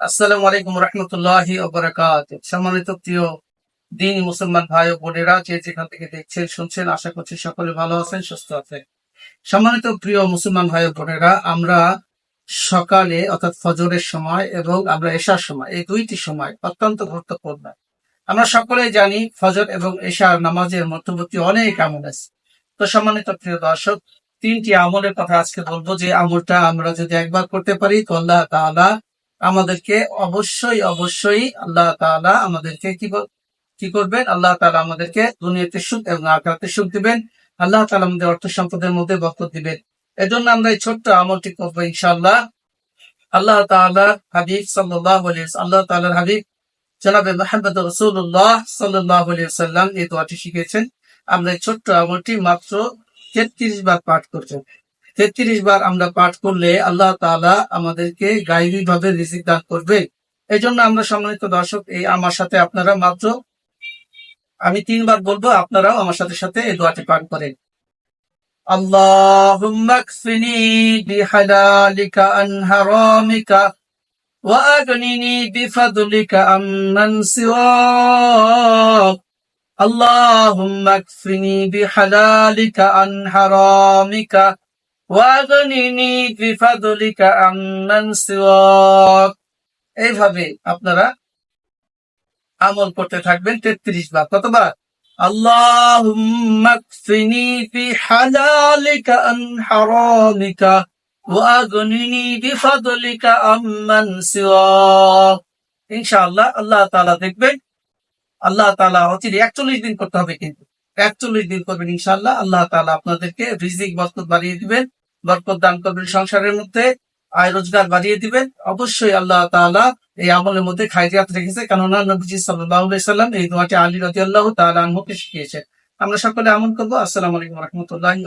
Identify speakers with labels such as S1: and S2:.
S1: আসসালামু আলাইকুম রহমতুল্লাহ সম্মানিত প্রিয় দিন মুসলমান ভাই ও বোনেরা যে যেখান থেকে দেখছেন, শুনছেন, আশা করছি সকলে ভালো আছেন, সুস্থ আছেন। সম্মানিত প্রিয় মুসলমান ভাই ও বোনেরা, আমরা সকালে অর্থাৎ ফজরের সময় এবং আমরা এশার সময়, এই দুইটি সময় অত্যন্ত গুরুত্বপূর্ণ। আমরা সকলেই জানি ফজর এবং এশার নামাজের মধ্যবর্তী অনেক আমল আছে। তো সম্মানিত প্রিয় দর্শক, তিনটি আমলের কথা আজকে বলব। যে আমলটা আমরা যদি একবার করতে পারি, তো আল্লাহ তাআলা আমাদেরকে অবশ্যই অবশ্যই আল্লাহ তাআলা আমাদেরকে কি কি করবেন? আল্লাহ তাআলা আমাদেরকে দুনিয়াতে সুখ এবং আখেরাতে সুখ দিবেন। আল্লাহ তাআলা আমাদের অর্থ সম্পদের মধ্যে বরকত দিবেন। এজন্য আমরা এই ছোট্ট আমলটি করব ইনশাআল্লাহ। আল্লাহ তাআলা হাবিব ওয়াসাল্লাম- আল্লাহ তাআলার হাবিব জনাবে মুহাম্মদ রাসূলুল্লাহ সাল্লাল্লাহু আলাইহি ওয়াসাল্লাম এই দোয়াটি শিখেছেন আমরা এই ছোট্ট আমলটি মাত্র 33 বার পাঠ করছি তেত্রিশ বার আমরা পাঠ করলে আল্লাহ তাআলা আমাদেরকে গাইবী ভাবে রিজিক দান করবে এই জন্য আমরা সম্মানিত দর্শক এই আমার সাথে আপনারা মাত্র আমি তিনবার বলবো আপনারাও আমার সাথে সাথে এই দোয়াটি পাঠ করেন اللهم اكفني بحلالك عن حرامك وأغنني بفضلك عمن سواك اللهم اكفني بحلالك عن حرامك ওয়াগনিনি বিফাদলিকা এইভাবে আপনারা আমল করতে থাকবেন 33 বার কতবার? আল্লাহুম্মা কফিনি বিফাদলিকা আম্মান ইনশাআল্লাহ আল্লাহ তাআলা দেখবেন, আল্লাহ তাআলা অচিরে 41 দিন করতে হবে কিন্তু। একচল্লিশ দিন করবেন ইনশাল্লাহ আল্লাহ তাআলা আপনাদেরকে রিজিক বরকত বাড়িয়ে দিবেন। বরকত দান করবেন সংসারের মধ্যে, আয় রোজগার বাড়িয়ে দিবেন। অবশ্যই আল্লাহ তালা এই আমলের মধ্যে খাইরিয়াত রেখেছে। কেননা নবীজি সাল্লাম এই দোয়াটি আলী রাজি তাআলা আনহুকে শিখিয়েছেন। আমরা সকলে আমল করব। আসসালামু আলাইকুম রহমতুল্লাহি